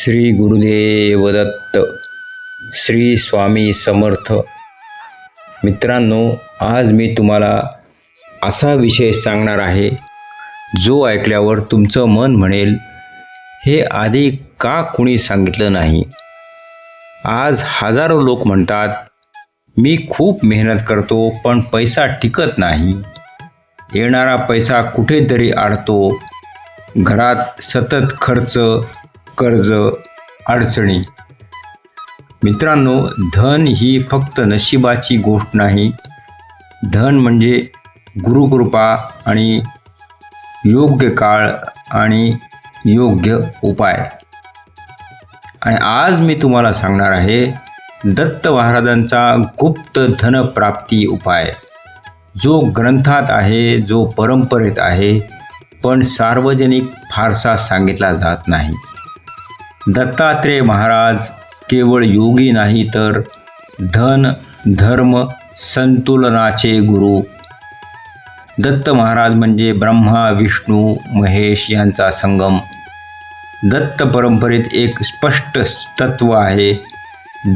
श्री गुरुदेव दत्त श्री स्वामी समर्थ. मित्रांनो आज मी तुम्हाला असा विषय सांगणार आहे जो ऐकल्यावर तुमचं मन म्हणेल हे आधी का कुणी सांगितलं नाही? आज हजारो लोक म्हणतात मी खूप मेहनत करतो पण पैसा टिकत नाही. येणारा पैसा कुठेतरी अडतो घरात सतत खर्च कर्ज अडचणी. मित्रांनो धन ही फक्त नशिबाची गोष्ट नाही. धन म्हणजे गुरुकृपा आणि योग्य काळ आणि योग्य उपाय. आणि आज मी तुम्हाला सांगणार आहे दत्त महाराजांचा गुप्त धनप्राप्ती उपाय. जो ग्रंथात आहे जो परंपरेत आहे पण सार्वजनिक फारसा सांगितला जात नाही. दत्तात्रेय महाराज केवळ योगी नाही तर धन धर्म संतुलनाचे गुरु. दत्त महाराज म्हणजे ब्रह्मा विष्णू महेश यांचा संगम. दत्त परंपरेत एक स्पष्ट तत्व आहे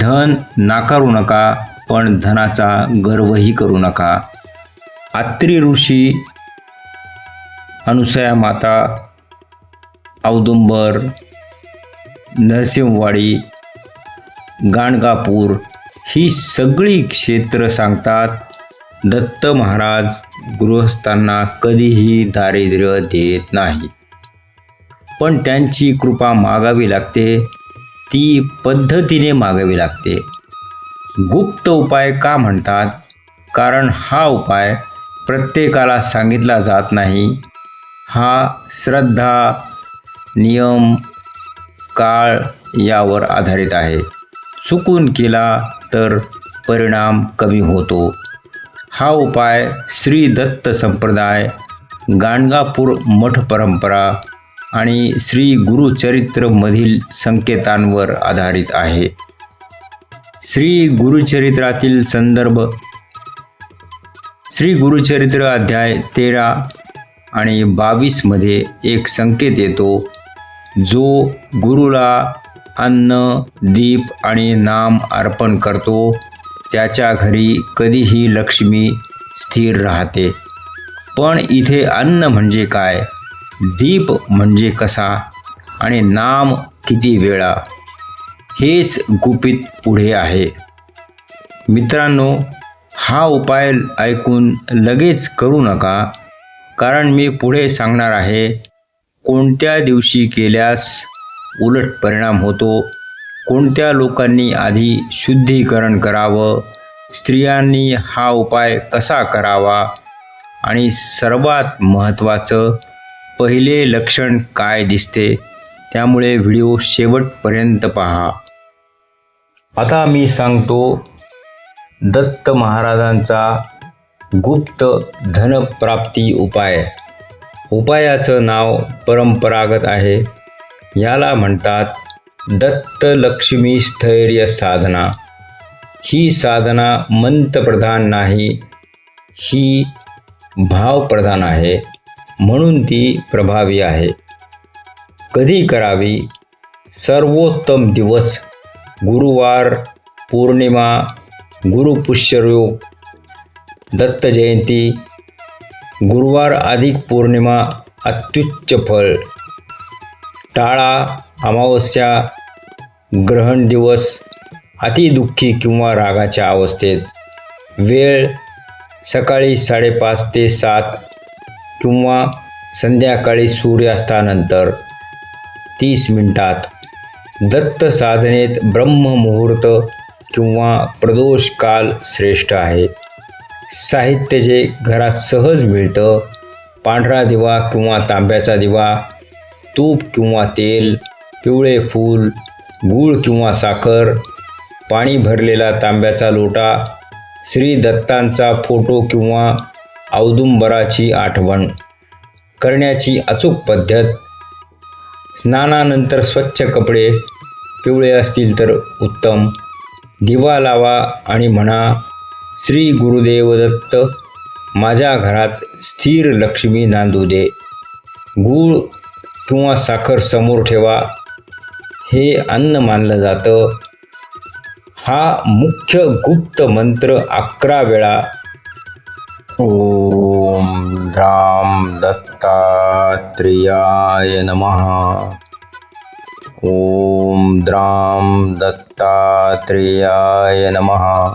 धन नाकारू नका पण धनाचा गर्वही करू नका. आत्री ऋषी अनुसया माता औदुंबर नरसिंहवाडी गाणगापूर ही सगळी क्षेत्र सांगतात. दत्त महाराज गृहस्थांना कधीही दारिद्र्य देत नाही. पण त्यांची कृपा मागावी लागते. ती पद्धतीने मागावी लागते. गुप्त उपाय का म्हणतात? कारण हा उपाय प्रत्येकाला सांगितला जात नाही. हा श्रद्धा नियम काळ यावर आधारित आहे. चुकून केला तर परिणाम कमी होतो. हा उपाय श्री दत्त संप्रदाय गाणगापूर मठ परंपरा आणि श्री गुरुचरित्रमधील संकेतांवर आधारित आहे. श्री गुरुचरित्रातील संदर्भ. श्री गुरुचरित्र अध्याय तेरा आणि बावीसमध्ये एक संकेत येतो. जो गुरुला अन्न दीप आणि नाम अर्पण करतो त्याच्या घरी कधीही लक्ष्मी स्थिर राहते. पण इथे अन्न म्हणजे काय? दीप म्हणजे कसा? आणि नाम किती वेळा? हेच गुपित पुढे आहे. मित्रांनो हा उपाय ऐकून लगेच करू नका कारण मी पुढे सांगणार आहे कोणत्या दिवशी केल्यास उलट परिणाम होतो? कोणत्या लोकांनी आधी शुद्धीकरण करावं? स्त्रियांनी हा उपाय कसा करावा? आणि सर्वात महत्त्वाचं पहिले लक्षण काय दिसते? त्यामुळे व्हिडिओ शेवटपर्यंत पहा. आता मी सांगतो दत्त महाराजांचा गुप्त धनप्राप्ती उपाय. उपायाचं नाव परंपरागत आहे. याला म्हणतात दत्त लक्ष्मी स्थैर्य साधना. ही साधना मंत्रप्रधान नाही ही भावप्रधान आहे म्हणून ती प्रभावी आहे. कधी करावी? सर्वोत्तम दिवस गुरुवार पौर्णिमा गुरुपुष्ययोग दत्त जयंती गुरुवार अधिक पौर्णिमा अत्युच्च फळ टाळा अमावस्या ग्रहण दिवस अतिदुःखी किंवा रागाच्या अवस्थेत. वेळ सकाळी साडेपाच ते सात किंवा संध्याकाळी सूर्यास्तानंतर तीस मिनिटात. दत्त साधनेत ब्रह्ममुहूर्त किंवा प्रदोष काल श्रेष्ठ आहे. साहित्य जे घरात सहज मिळतं पांढरा दिवा किंवा तांब्याचा दिवा तूप किंवा तेल पिवळे फूल गूळ किंवा साखर पाणी भरलेला तांब्याचा लोटा श्री दत्तांचा फोटो किंवा औदुंबराची आठवण करण्याची अचूक पद्धत स्नानानंतर स्वच्छ कपडे पिवळे असतील तर उत्तम दिवा लावा आणि म्हणा श्री गुरुदेव दत्त माझ्या घरात स्थिर लक्ष्मी नांदू दे. गूळ किंवा साखर समोर ठेवा. हे अन्न मानलं जातं. हा मुख्य गुप्त मंत्र अकरा वेळा. ओम राम दत्तात्रेयाय नमः. ओम द्राम दत्तात्रेयाय नमः.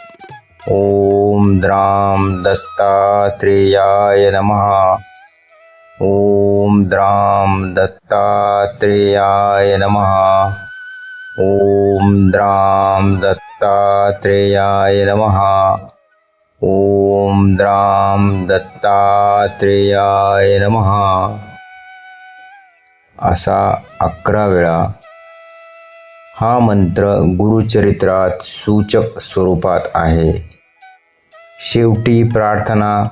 ॐ द्रां दत्तात्रेयाय नमः। ॐ द्रां दत्तात्रेयाय नमः। ॐ द्रां दत्तात्रेयाय नमः। ॐ द्रां दत्तात्रेयाय नमः। असा अक्रवे हा मंत्र गुरुचरित्रात सूचक स्वरूपात आहे. शेवटी प्रार्थना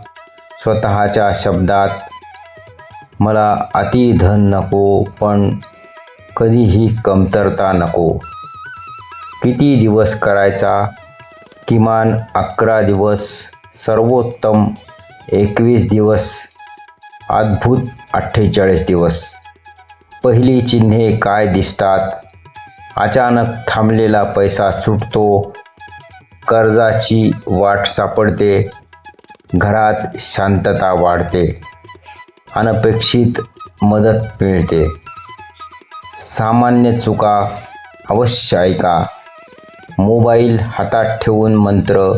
स्वतःच्या शब्दात मला अति धन नको पण कधीही कमतरता नको. किती दिवस करायचा? किमान अकरा दिवस सर्वोत्तम एकवीस दिवस अद्भुत अठ्ठेचाळीस दिवस. पहिली चिन्हे काय दिसतात? अचानक थांबलेला पैसा सुटतो. कर्जाची वाट सापडते. घरात शांतता वाढते. अनपेक्षित मदत मिळते. सामान्य चुका अवश्य ऐका. मोबाईल हातात ठेवून मंत्र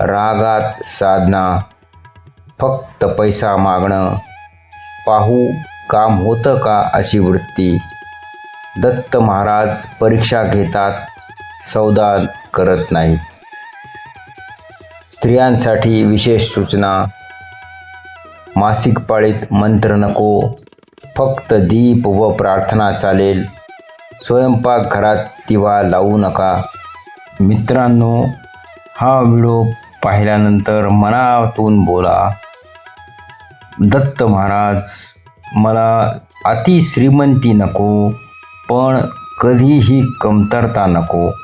रागात साधना फक्त पैसा मागणं. पाहू काम होतं का अशी वृत्ती? दत्त महाराज परीक्षा घेतात सौदा करत नाहीत स्त्रियांसाठी विशेष सूचना मासिक पाळीत मंत्र नको फक्त दीप व प्रार्थना चालेल. स्वयंपाक घरात दिवा लावू नका. मित्रांनो हा व्हिडिओ पाहिल्यानंतर मनातून बोला दत्त महाराज मला अति श्रीमंती नको. पण कधीही कमतरता नको.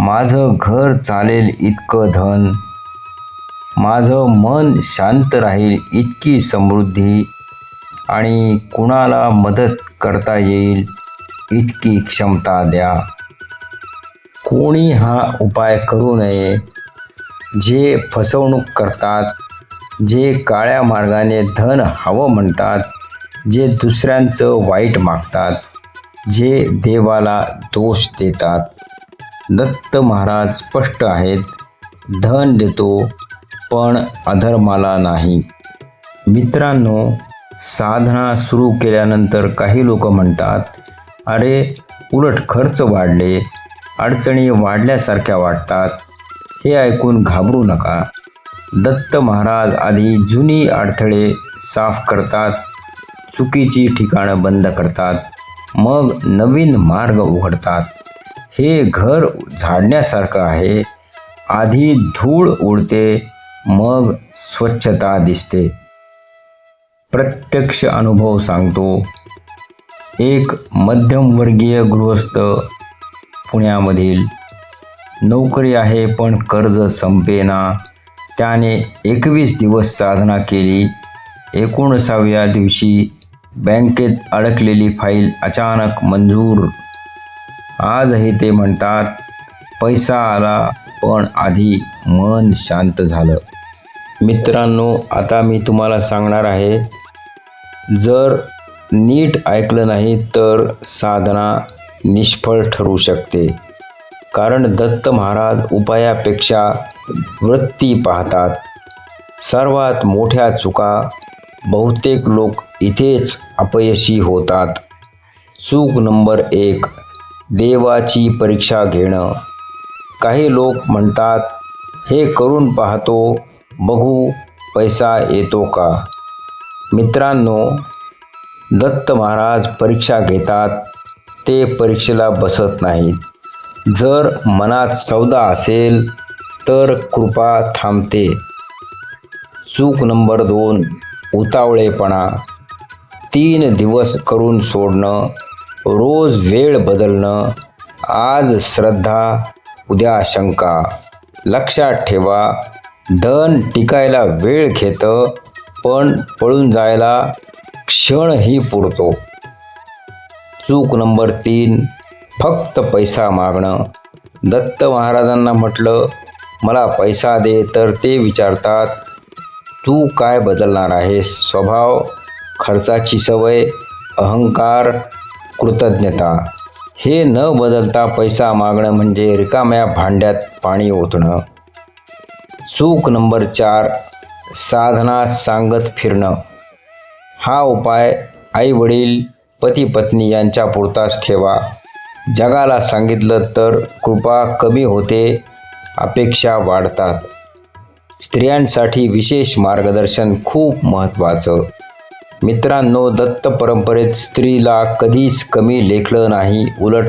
माझं घर चालेल इतकं धन. माझं मन शांत राहील इतकी समृद्धी. आणि कुणाला मदत करता येईल इतकी क्षमता द्या. कोणी हा उपाय करू नये. जे फसवणूक करतात जे काळ्या मार्गाने धन हवं म्हणतात जे दुसऱ्यांचं वाईट मागतात. जे देवाला दोष देतात. दत्त महाराज स्पष्ट आहेत धन देतो पण अधर्माला नाही. मित्रांनो साधना सुरू केल्यानंतर काही लोक म्हणतात अरे उलट खर्च वाढले अडचणी वाढल्यासारख्या वाटतात. हे ऐकून घाबरू नका. दत्त महाराज आधी जुनी अडथळे साफ करतात चुकीची ठिकाणं बंद करतात. मग नवीन मार्ग उघडतात. हे घर झाडण्यासारखं आहे. आधी धूळ उडते मग स्वच्छता दिसते. प्रत्यक्ष अनुभव सांगतो. एक मध्यमवर्गीय गृहस्थ पुण्यामधील. नोकरी आहे पण कर्ज संपेना. त्याने एकवीस दिवस साधना केली. एकोणसाव्या दिवशी बँकेत अडकलेली फाईल अचानक मंजूर. आजही ते म्हणतात पैसा आला पण आधी मन शांत झालं. मित्रांनो आता मी तुम्हाला सांगणार आहे जर नीट ऐकलं नाही तर साधना निष्फळ ठरू शकते. कारण दत्त महाराज उपायापेक्षा वृत्ती पाहतात. सर्वात मोठ्या चुका बहुतेक लोक इथेच अपयशी होतात. चूक नंबर एक देवाची परीक्षा घेणं. काही लोक म्हणतात हे करून पाहतो बघू पैसा येतो का? मित्रांनो दत्त महाराज परीक्षा घेतात ते परीक्षेला बसत नाहीत. जर मनात सौदा असेल तर कृपा थांबते. चूक नंबर दोन उतावळेपणा. तीन दिवस करून सोडणं रोज वेळ बदलणं आज श्रद्धा उद्या शंका. लक्षात ठेवा धन टिकायला वेळ घेतं पण पळून जायला क्षणही पुरतो. चूक नंबर तीन फक्त पैसा मागणं. दत्त महाराजांना म्हटलं मला पैसा दे तर ते विचारतात तू काय बदलणार आहेस? स्वभाव खर्चाची सवय अहंकार कृतज्ञता हे न बदलता पैसा मागणं म्हणजे रिकाम्या भांड्यात पाणी ओतणं. चूक नंबर चार साधना सांगत फिरणं. हा उपाय आई वडील पती पत्नी यांच्या पुरताच ठेवा. जगाला सांगितलं तर कृपा कमी होते अपेक्षा वाढतात. स्त्रियांसाठी विशेष मार्गदर्शन खूप महत्त्वाचं. मित्रांनो दत्त परंपरेत स्त्रीला कधीच कमी लेखलं नाही. उलट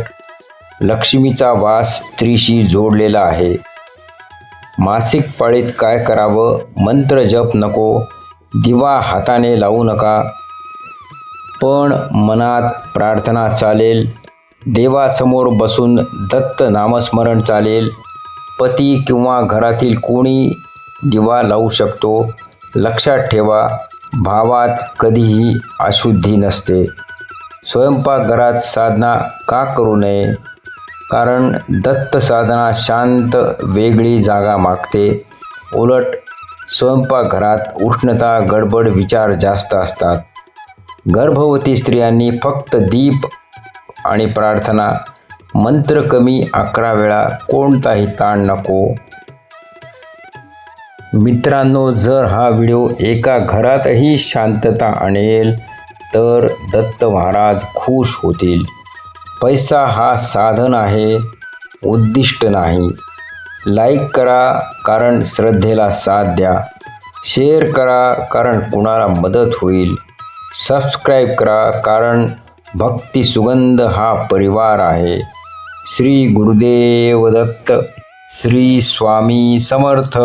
लक्ष्मीचा वास स्त्रीशी जोडलेला आहे. मासिक पाळीत काय करावं? मंत्र जप नको. दिवा हाताने लावू नका. पण मनात प्रार्थना चालेल. देवासमोर बसून दत्त नामस्मरण चालेल. पती किंवा घरातील कोणी दिवा लावू शकतो. लक्षात ठेवा. भावात कधीही अशुद्धी नसते. स्वयंपाकघरात साधना का करू नये? कारण दत्त साधना शांत वेगळी जागा मागते. उलट स्वयंपाकघरात उष्णता गडबड विचार जास्त असतात. गर्भवती स्त्रियांनी फक्त दीप आणि प्रार्थना मंत्र कमी अकरा वेळा कोणताही ताण नको. मित्रांनो जर हा व्हिडिओ एका घरातही शांतता आणेल तर दत्त महाराज खुश होतील. पैसा हा साधन आहे उद्दिष्ट नाही. लाईक करा कारण श्रद्धेला साथ द्या. शेअर करा कारण कुणाला मदत होईल. सबस्क्राईब करा कारण भक्ती सुगंध हा परिवार आहे. श्री गुरुदेव दत्त श्री स्वामी समर्थ.